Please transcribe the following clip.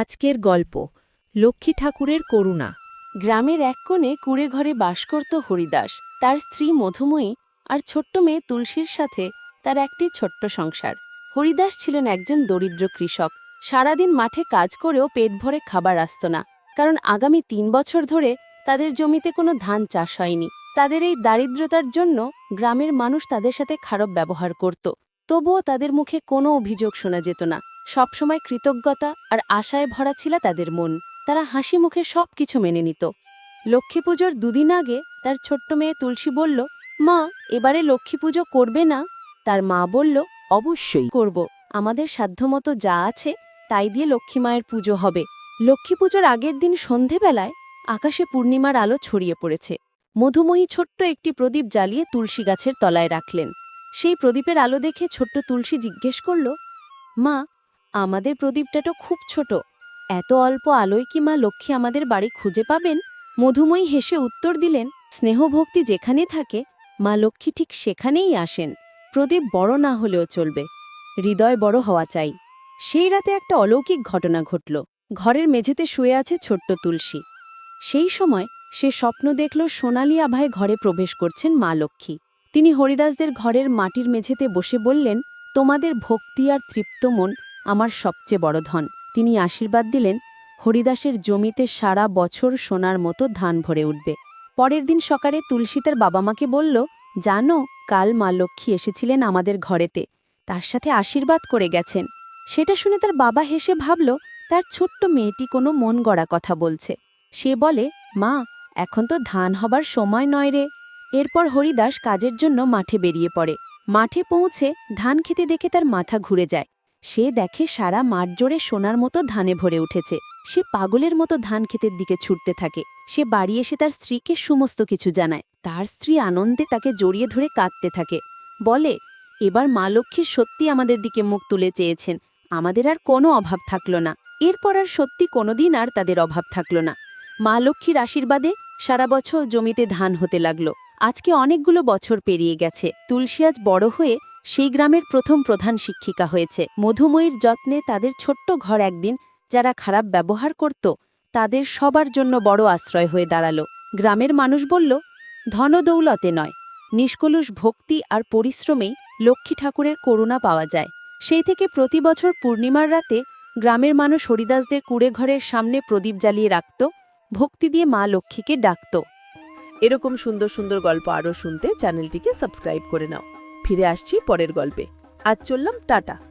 আজকের গল্প, লক্ষ্মী ঠাকুরের করুণা। গ্রামের এক কোণে কুড়ে ঘরে বাস করত হরিদাস। তার স্ত্রী মধুময়ী আর ছোট্ট মেয়ে তুলসীর সাথে তার একটি ছোট্ট সংসার। হরিদাস ছিলেন একজন দরিদ্র কৃষক। সারাদিন মাঠে কাজ করেও পেট ভরে খাবার আসত না, কারণ আগামী তিন বছর ধরে তাদের জমিতে কোনো ধান চাষ হয়নি। তাদের এই দারিদ্রতার জন্য গ্রামের মানুষ তাদের সাথে খারাপ ব্যবহার করত। তবুও তাদের মুখে কোনো অভিযোগ শোনা যেত না। সবসময় কৃতজ্ঞতা আর আশায় ভরা ছিল তাদের মন। তারা হাসি মুখে সব কিছু মেনে নিত। লক্ষ্মী পুজোর দুদিন আগে তার ছোট্ট মেয়ে তুলসী বলল, মা, এবারে লক্ষ্মী পুজো করবে না? তার মা বলল, অবশ্যই করব। আমাদের সাধ্যমতো যা আছে, তাই দিয়ে লক্ষ্মী মায়ের পুজো হবে। লক্ষ্মী পুজোর আগের দিন সন্ধেবেলায় আকাশে পূর্ণিমার আলো ছড়িয়ে পড়েছে। মধুময়ী ছোট্ট একটি প্রদীপ জ্বালিয়ে তুলসী গাছের তলায় রাখলেন। সেই প্রদীপের আলো দেখে ছোট্ট তুলসী জিজ্ঞেস করল, মা আমাদের প্রদীপটা তো খুব ছোট। এত অল্প আলোয় কি মা লক্ষ্মী আমাদের বাড়ি খুঁজে পাবেন? মধুময়ী হেসে উত্তর দিলেন, স্নেহভক্তি যেখানে থাকে, মা লক্ষ্মী ঠিক সেখানেই আসেন। প্রদীপ বড় না হলেও চলবে। হৃদয় বড় হওয়া চাই। সেই রাতে একটা অলৌকিক ঘটনা ঘটল। ঘরের মেঝেতে শুয়ে আছে ছোট্ট তুলসী। সেই সময় সে স্বপ্ন দেখল সোনালি আভায় ঘরে প্রবেশ করছেন মা লক্ষ্মী। তিনি হরিদাসদের ঘরের মাটির মেঝেতে বসে বললেন, তোমাদের ভক্তি আর তৃপ্ত মন আমার সবচেয়ে বড় ধন। তিনি আশীর্বাদ দিলেন, হরিদাসের জমিতে সারা বছর সোনার মতো ধান ভরে উঠবে। পরের দিন সকালে তুলসী তার বাবা মাকে বলল, জানো, কাল মা লক্ষ্মী এসেছিলেন আমাদের ঘরেতে। তার সাথে আশীর্বাদ করে গেছেন সেটা শুনে তার বাবা হেসে ভাবল, তার ছোট্ট মেয়েটি কোনো মন গড়া কথা বলছে। সে বলে, মা, এখন তো ধান হবার সময় নয় রে। এরপর হরিদাস কাজের জন্য মাঠে বেরিয়ে পড়ে। মাঠে পৌঁছে ধান খেতে দেখে তার মাথা ঘুরে যায়। সে দেখে সারা মাঠ জোড়ে সোনার মতো ধানে ভরে উঠেছে। সে পাগলের মতো ধান ক্ষেতের দিকে ছুটতে থাকে। সে বাড়ি এসে তার স্ত্রীকে সমস্ত কিছু জানায়। তার স্ত্রী আনন্দে তাকে জড়িয়ে ধরে কাঁদতে থাকে। বলে, এবার মা লক্ষ্মী সত্যি আমাদের দিকে মুখ তুলে চেয়েছেন। আমাদের আর কোনো অভাব থাকল না। এরপর আর সত্যি কোনোদিন আর তাদের অভাব থাকল না। মা লক্ষ্মীর আশীর্বাদে সারা বছর জমিতে ধান হতে লাগল। আজকে অনেকগুলো বছর পেরিয়ে গেছে। তুলসী আজ বড় হয়ে সেই গ্রামের প্রথম প্রধান শিক্ষিকা হয়েছে। মধুময়ীর যত্নে তাদের ছোট্ট ঘর একদিন, যারা খারাপ ব্যবহার করত, তাদের সবার জন্য বড় আশ্রয় হয়ে দাঁড়াল। গ্রামের মানুষ বলল ধনদৌলতে নয়। নিষ্কলুষ ভক্তি আর পরিশ্রমেই লক্ষ্মী ঠাকুরের করুণা পাওয়া যায়। সেই থেকে প্রতি বছর পূর্ণিমার রাতে গ্রামের মানুষ হরিদাসদের কুড়ে ঘরের সামনে প্রদীপ জ্বালিয়ে রাখত, ভক্তি দিয়ে মা লক্ষ্মীকে ডাকত। এরকম সুন্দর সুন্দর গল্প আরও শুনতে চ্যানেলটিকে সাবস্ক্রাইব করে নাও। ফিরে আসছি পরের গল্পে। আজ চললাম টাটা।